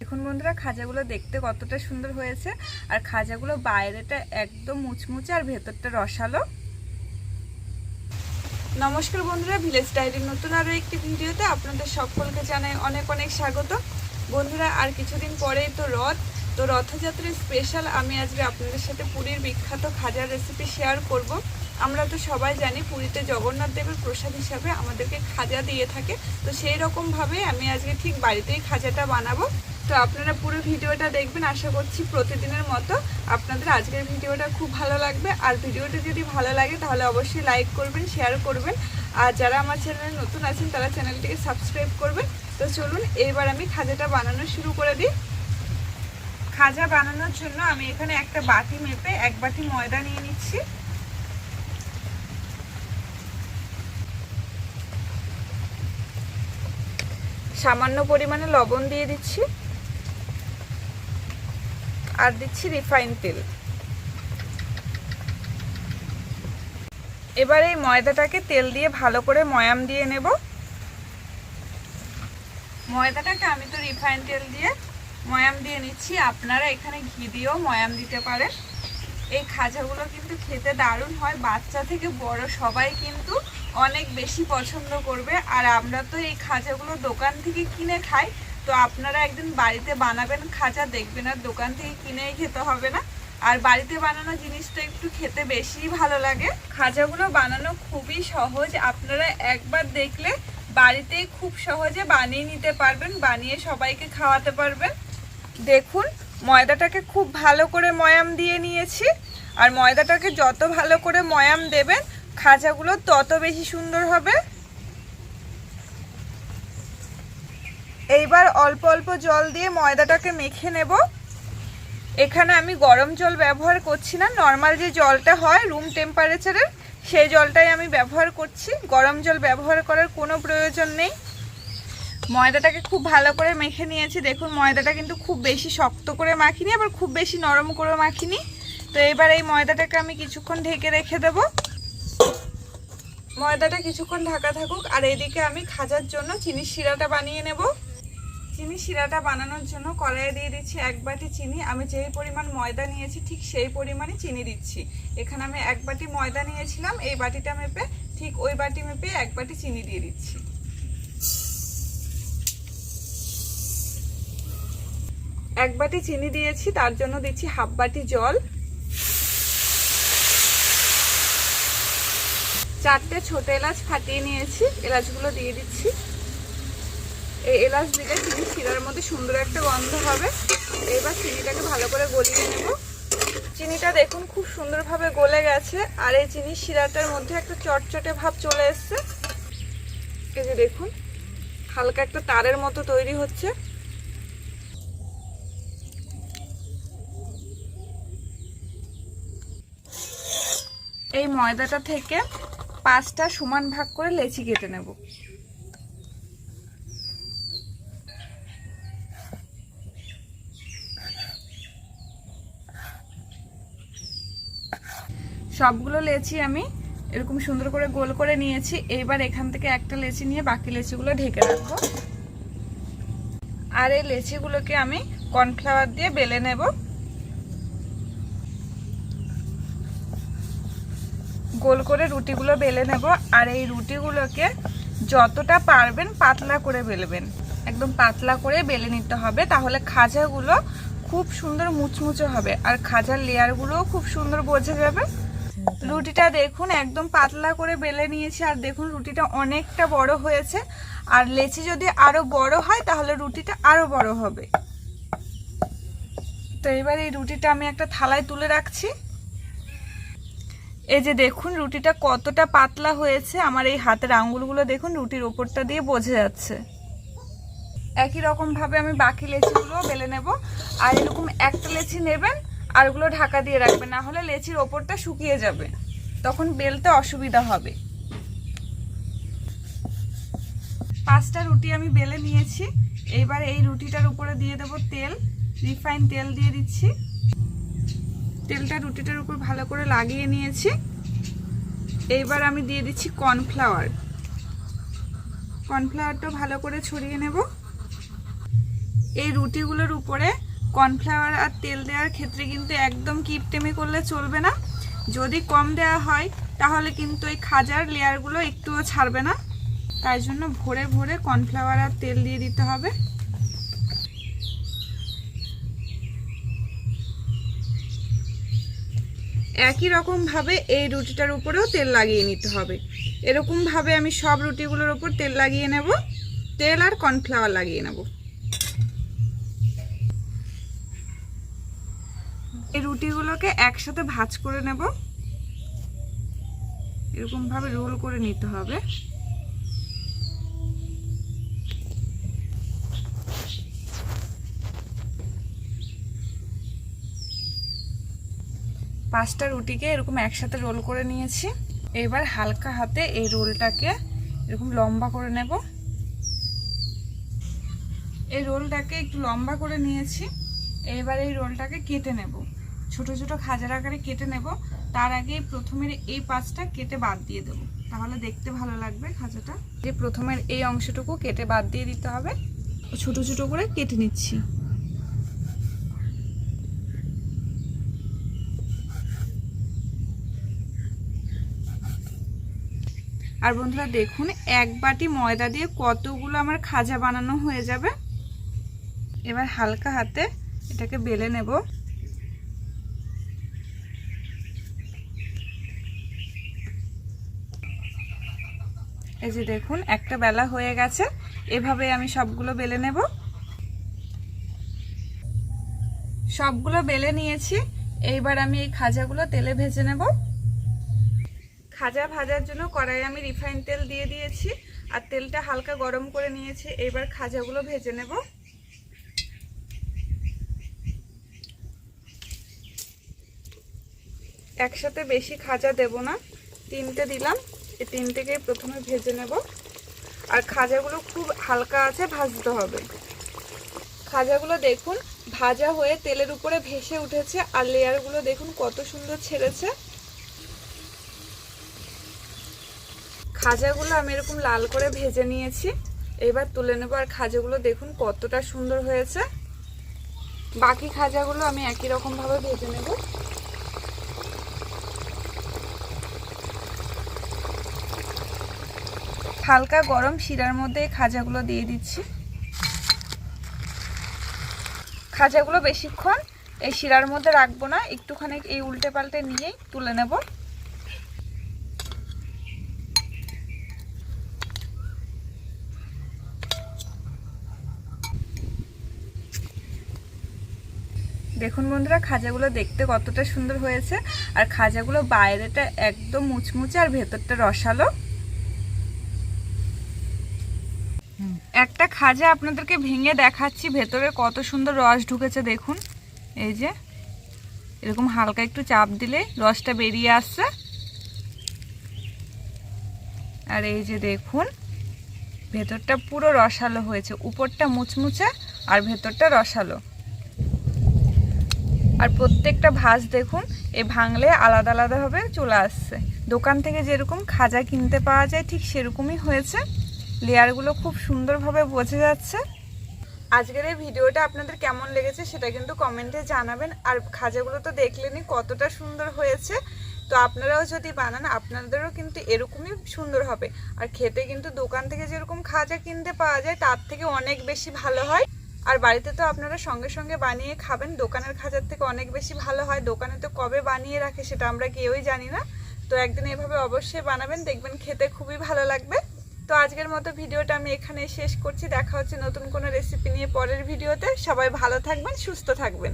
দেখুন বন্ধুরা খাজাগুলো দেখতে কতটা সুন্দর হয়েছে। আর খাজাগুলো বাইরেটা একদম মুচমুচে আর ভেতরটা রসালো। নমস্কার বন্ধুরা, ভিলেজ ডায়েরির নতুন আরও একটি ভিডিওতে আপনাদের সকলকে জানাই অনেক অনেক স্বাগত। বন্ধুরা, আর কিছুদিন পরেই তো রথ। তো রথযাত্রার স্পেশাল আমি আজকে আপনাদের সাথে পুরীর বিখ্যাত খাজার রেসিপি শেয়ার করব। আমরা তো সবাই জানি পুরীতে জগন্নাথ দেবের প্রসাদ হিসাবে আমাদেরকে খাজা দিয়ে থাকে। তো সেই রকমভাবে আমি আজকে ঠিক বাড়িতেই খাজাটা বানাবো। তো আপনারা পুরো ভিডিওটা দেখবেন, আশা করছি প্রতিদিনের মতো আপনাদের আজকের ভিডিওটা খুব ভালো লাগবে। আর ভিডিওটা যদি ভালো লাগে, তাহলে অবশ্যই লাইক করবেন শেয়ার করবেন। আর যারা আমার চ্যানেলে নতুন আছেন, তারা চ্যানেলটিকে সাবস্ক্রাইব করবেন। তো চলুন এইবার আমি খাজাটা বানানো শুরু করে দিই। খাজা বানানোর জন্য আমি এখানে একটা বাটি মেপে এক বাটি ময়দা নিয়ে নিচ্ছি। সামান্য পরিমাণে লবণ দিয়ে দিচ্ছি। আর দিচ্ছি রিফাইন তেল। এবার এই ময়দাটাকে তেল দিয়ে ভালো করে ময়াম দিয়ে নেব। ময়দাটাকে আমি তো রিফাইন তেল দিয়ে ময়াম দিয়ে নিচ্ছি। আপনারা এখানে ঘি দিয়েও ময়াম দিতে পারেন। এই খাজাগুলো কিন্তু খেতে দারুণ হয়। বাচ্চা থেকে বড় সবাই কিন্তু অনেক বেশি পছন্দ করবে। আর আমরা তো এই খাজাগুলো দোকান থেকে কিনে খাই। তো আপনারা একদিন বাড়িতে বানাবেন খাজা দেখবেন আর দোকান থেকে কিনেই খেতে হবে না। আর বাড়িতে বানানো জিনিসটা একটু খেতে বেশি ভালো লাগে। খাজাগুলো বানানো খুবই সহজ। আপনারা একবার দেখলে বাড়িতেই খুব সহজে বানিয়ে নিতে পারবেন, বানিয়ে সবাইকে খাওয়াতে পারবেন। দেখুন, ময়দাটাকে খুব ভালো করে ময়াম দিয়ে নিয়েছি। আর ময়দাটাকে যত ভালো করে ময়াম দেবেন, খাজাগুলো তত বেশি সুন্দর হবে। এইবার অল্প অল্প জল দিয়ে ময়দাটাকে মেখে নেব। এখানে আমি গরম জল ব্যবহার করছি না। নর্মাল যে জলটা হয় রুম টেম্পারেচারের সেই জলটাই আমি ব্যবহার করছি। গরম জল ব্যবহার করার কোনো প্রয়োজন নেই। ময়দাটাকে খুব ভালো করে মেখে নিয়েছি। দেখুন, ময়দাটা কিন্তু খুব বেশি শক্ত করে মাখিনি, আবার খুব বেশি নরম করে মাখিনি। তো এবার এই ময়দাটাকে আমি কিছুক্ষণ ঢেকে রেখে দেব। ময়দাটা কিছুক্ষণ ঢাকা থাকুক, আর এদিকে আমি খাজার জন্য চিনি শিরাটা বানিয়ে নেব। চিনি শিরাটা বানানোর জন্য কড়াইয়ে দিয়ে দিচ্ছি এক বাটি চিনি। আমি যেই পরিমাণ ময়দা নিয়েছি, ঠিক সেই পরিমাণে চিনি দিচ্ছি। এখানে আমি এক বাটি ময়দা নিয়েছিলাম, এই বাটিটা মেপে, ঠিক ওই বাটি মেপে এক বাটি চিনি দিয়ে দিচ্ছি। এক বাটি চিনি দিয়েছি, তার জন্য দিচ্ছি হাফ বাটি জল। চারটে ছোট এলাচ ফাটিয়ে নিয়েছি, এলাচগুলো দিয়ে দিচ্ছি। এই এলাচ দিলে চিনি শিরার মধ্যে সুন্দর একটা গন্ধ হবে। এবার চিনিটাকে ভালো করে গলিয়ে নেব। চিনিটা দেখুন খুব সুন্দরভাবে গলে গেছে, আর এই চিনি শিরাটার মধ্যে একটা চটচটে ভাব চলে এসছে। এই যে দেখুন, হালকা একটা তারের মতো তৈরি হচ্ছে। এই ময়দাটা থেকে পাঁচটা সমান ভাগ করে লেচি কেটে নেব। সবগুলো লেচি আমি এরকম সুন্দর করে গোল করে নিয়েছি। এইবার এখান থেকে একটা লেচি নিয়ে বাকি লেচিগুলো ঢেকে রাখব। আর এই লেচিগুলোকে আমি কর্নফ্লাওয়ার দিয়ে বেলে নেব। গোল করে রুটিগুলো বেলে নেব। আর এই রুটিগুলোকে যতটা পারবেন পাতলা করে বেলবেন। একদম পাতলা করে বেলে নিতে হবে। তাহলে খাজাগুলো খুব সুন্দর মুচমুচে হবে। আর খাজার লেয়ারগুলোও খুব সুন্দর বোঝা যাবে। রুটিটা দেখুন, একদম পাতলা করে বেলে নিয়েছি, আর দেখুন রুটিটা অনেকটা বড় হয়েছে। আর লেচি যদি আরও বড় হয়, তাহলে রুটিটা আরও বড় হবে। তো এবার এই রুটিটা আমি একটা থালায় তুলে রাখছি। এই যে দেখুন, রুটিটা কতটা পাতলা হয়েছে। আমার এই হাতের আঙ্গুলগুলো দেখুন, রুটির ওপরটা দিয়ে বোঝা যাচ্ছে। একই রকম ভাবে আমি বাকি লেচিগুলো বেলে নেব। আর এরকম একটা লেচি নেবেন আর ওগুলো ঢাকা দিয়ে রাখবেন না হলে লেচির ওপরটা শুকিয়ে যাবে। তখন বেলতে অসুবিধা হবে। পাঁচটা রুটি আমি বেলে নিয়েছি। এইবার এই রুটিটার উপরে দিয়ে দেব তেল, রিফাইন তেল দিয়ে দিচ্ছি। তেলটা রুটিটার উপর ভালো করে লাগিয়ে নিয়েছি। এইবার আমি দিয়ে দিচ্ছি কর্নফ্লাওয়ার। কর্নফ্লাওয়ারটা ভালো করে ছড়িয়ে নেব। এই রুটিগুলোর উপরে কর্নফ্লাওয়ার আর তেল দেওয়ার ক্ষেত্রে কিন্তু একদম কিপটেমি করলে চলবে না। যদি কম দেওয়া হয়, তাহলে কিন্তু এই খাজার লেয়ারগুলো একটুও ছাড়বে না। তাই জন্য ভরে ভরে কর্নফ্লাওয়ার আর তেল দিয়ে দিতে হবে। একই রকমভাবে এই রুটিটার উপরেও তেল লাগিয়ে নিতে হবে। এরকমভাবে আমি সব রুটিগুলোর উপর তেল লাগিয়ে নেব। তেল আর কর্নফ্লাওয়ার লাগিয়ে নেব। এই রুটিগুলোকে একসাথে ভাজ করে নেব। এরকমভাবে রোল করে নিতে হবে। পাঁচটা রুটিকে এরকম একসাথে রোল করে নিয়েছি। এবার হালকা হাতে এই রোলটাকে এরকম লম্বা করে নেব। এই রোলটাকে একটু লম্বা করে নিয়েছি। এবার এই রোলটাকে কেটে নেব। ছোট ছোট খাজার আকারে কেটে নেব। তার আগে প্রথমের এই পাঁচটা কেটে বাদ দিয়ে দেবো। তাহলে দেখতে ভালো লাগবে খাজাটা। যে প্রথমের এই অংশটুকু কেটে বাদ দিয়ে দিতে হবে। ছোট ছোট করে কেটে নিচ্ছি। আর বন্ধুরা দেখুন, এক বাটি ময়দা দিয়ে কতগুলো আমার খাজা বানানো হয়ে যাবে। এবার হালকা হাতে এটাকে বেলে নেব। এই যে দেখুন, একটা বেলা হয়ে গেছে। এভাবে আমি সবগুলো বেলে নেব। সবগুলো বেলে নিয়েছি। এইবার আমি এই খাজাগুলো তেলে ভেজে নেব। খাজা ভাজার জন্য কড়াই আমি রিফাইন তেল দিয়ে দিয়েছি। আর তেলটা হালকা গরম করে নিয়েছি। এবার খাজাগুলো ভেজে নেব। একসাথে বেশি খাজা দেব না। তিনটে দিলাম। এই তিনটেকে প্রথমে ভেজে নেব। আর খাজাগুলো খুব হালকা আছে, ভাজতে হবে। খাজাগুলো দেখুন, ভাজা হয়ে তেলের উপরে ভেসে উঠেছে, আর লেয়ারগুলো দেখুন কত সুন্দর ছেড়েছে। খাজাগুলো আমি এরকম লাল করে ভেজে নিয়েছি। এবার তুলে নেব, আর খাজাগুলো দেখুন কতটা সুন্দর হয়েছে। বাকি খাজাগুলো আমি একই রকমভাবে ভেজে নেব। হালকা গরম শিরার মধ্যে খাজাগুলো দিয়ে দিচ্ছি। খাজাগুলো বেশিক্ষণ এই শিরার মধ্যে রাখব না, একটুখানি এই উল্টে পাল্টে নিয়েই তুলে নেব। দেখুন বন্ধুরা, খাজাগুলো দেখতে কতটা সুন্দর হয়েছে, আর খাজাগুলো বাইরেটা একদম মুচমুচে আর ভেতরটা রসালো। একটা খাজা আপনাদেরকে ভেঙে দেখাচ্ছি, ভেতরে কত সুন্দর রস ঢুকেছে দেখুন। এই যে, এরকম হালকা একটু চাপ দিলে রসটা বেরিয়ে আসছে। আর এই যে দেখুন, ভেতরটা পুরো রসালো হয়েছে, উপরটা মুচমুচে আর ভেতরটা রসালো। আর প্রত্যেকটা ভাজ দেখুন, এ ভাঙলে আলাদা আলাদাভাবে চলে আসছে। দোকান থেকে যেরকম খাজা কিনতে পাওয়া যায়, ঠিক সেরকমই হয়েছে। লেয়ারগুলো খুব সুন্দরভাবে বোঝা যাচ্ছে। আজকের এই ভিডিওটা আপনাদের কেমন লেগেছে সেটা কিন্তু কমেন্টে জানাবেন। আর খাজাগুলো তো দেখলেনই কতটা সুন্দর হয়েছে। তো আপনারাও যদি বানান, আপনাদেরও কিন্তু এরকমই সুন্দর হবে। আর খেতে কিন্তু দোকান থেকে যেরকম খাজা কিনতে পাওয়া যায়, তার থেকে অনেক বেশি ভালো হয়। আর বাড়িতে তো আপনারা সঙ্গে সঙ্গে বানিয়ে খাবেন, দোকানের খাজার থেকে অনেক বেশি ভালো হয়। দোকানে তো কবে বানিয়ে রাখে সেটা আমরা কেউই জানি না। তো একদিন এভাবে অবশ্যই বানাবেন, দেখবেন খেতে খুবই ভালো লাগবে। তো আজকের মতো ভিডিওটা আমি এখানে শেষ করছি। দেখা হচ্ছে নতুন কোনো রেসিপি নিয়ে পরের ভিডিওতে। সবাই ভালো থাকবেন, সুস্থ থাকবেন।